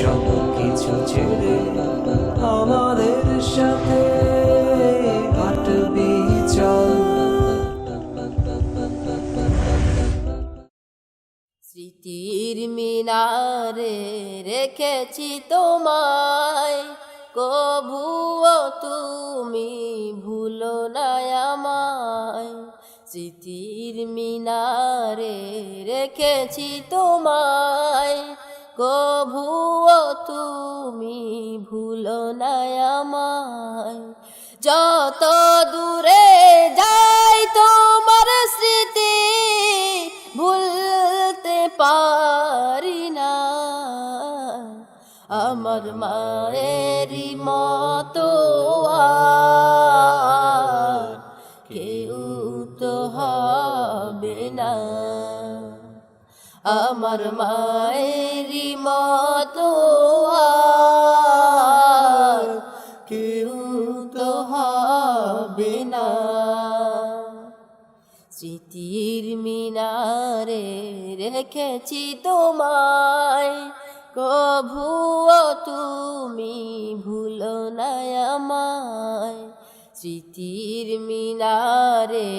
সব কিছু ছেড়ে স্মৃতির মিনারে রেখেছি তোমায় কভুও তুমি ভুলো না আমায়। স্মৃতির মিনারে রেখেছি তোমায়। কভুও তুমি ভুলো আমায়। যত দূরে যাই তোমার স্মৃতি ভুলতে পারি না। আমার মায়েরই মতো আর আমার মায়েরই মতো কেউ তো হবে না। স্মৃতির মিনারে রেখেছি তোমায়, কভুও তুমি ভুলো না আমায়। স্মৃতির মিনারে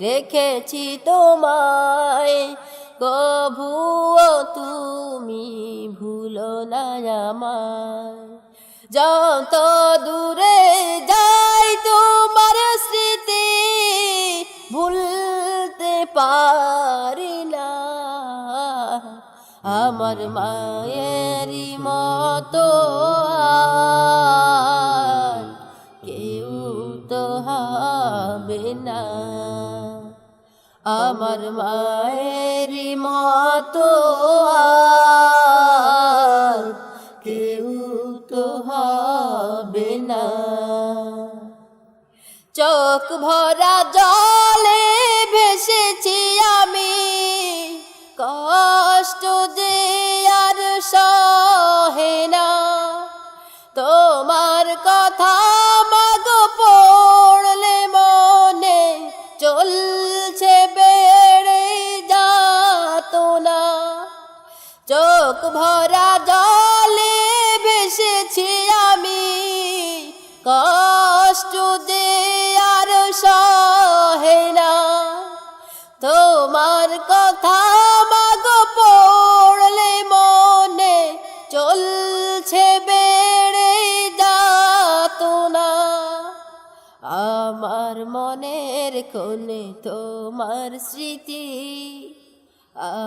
রেখেছি তোমায় কভুও তুমি ভুলো না যত দূরে যাই তোমার স্মৃতি ভুলতে পারি না। আমার মায়েরই মতো কেউ তো হবে না। আমার মায়েরই মতো কেউ তো হবে না। চোখ ভরা জলে কষ্ট যে আর সহে না, তোমার কথা মাগ পড়লে মনে চলছে বেড়ে যাত না। আমার মনের কোণে তোমার স্মৃতি,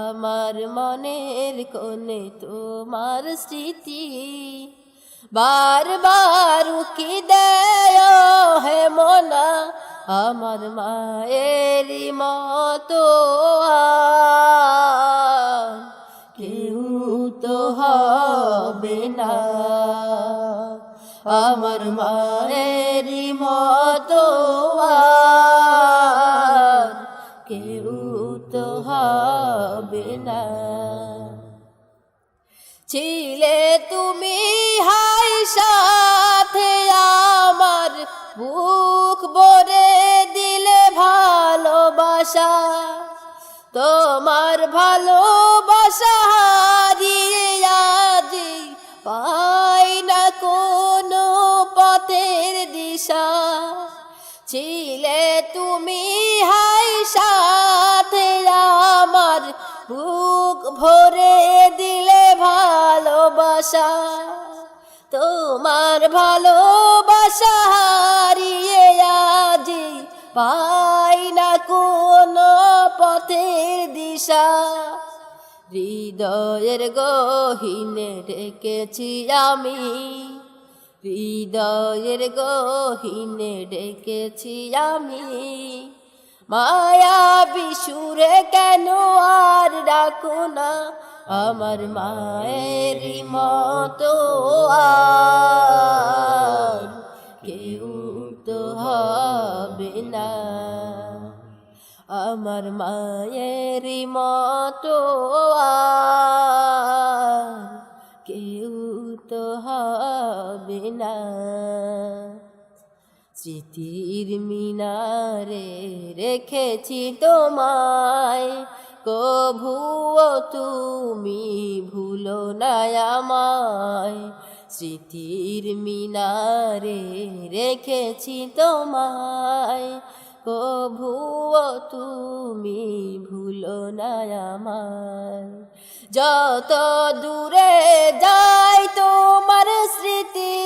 আমার মনের কোণে তোমার স্মৃতি। বারবার কি দেয় হে মনা আমার মায়েরি মতো কেউ তো হবে না আমার মায়েরি মতো বুক ভরে দিলে ভালোবাসা, তোমার ভালোবাসা হারিয়ে আজি পাই না কোনো পথের দিশা। ছিলে তুমি হাই সাথে আমার, বুক ভরে দিলে ভালোবাসা, তোমার ভালোবাসা পথের দিশা, হৃদয়ের গহিনে ডেকেছি আমি। হৃদয়ের গহিনে ডেকেছি আমি। মায়া বিশুরে কেন আর ডাকো না? আমার মায়ের মতো আর। আমার মায়েরই মতো কেউ তো হবে না। স্মৃতির মিনারে রেখেছি তোমায়, কভুও তুমি ভুলো না আমায়। স্মৃতির মিনারে রেখেছি তোমায় কভুও তুমি ভুলো না আমায়। যত দূরে যাই তোমার স্মৃতি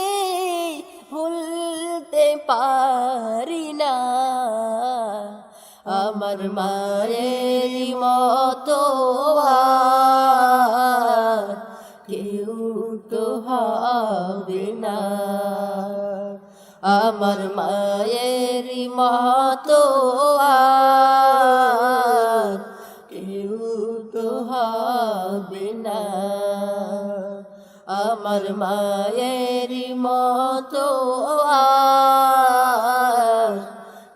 ভুলতে পারি না। আমার মায়ের মতো কেউ তো হবে না। আমার মায়ের মতো কেউ তো হবে না। আমার মায়ের মতো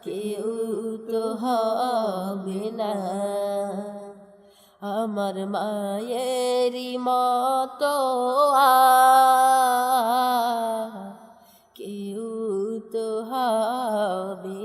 কেউ তো হবে না। আমার মায়ের মতো আর হবে।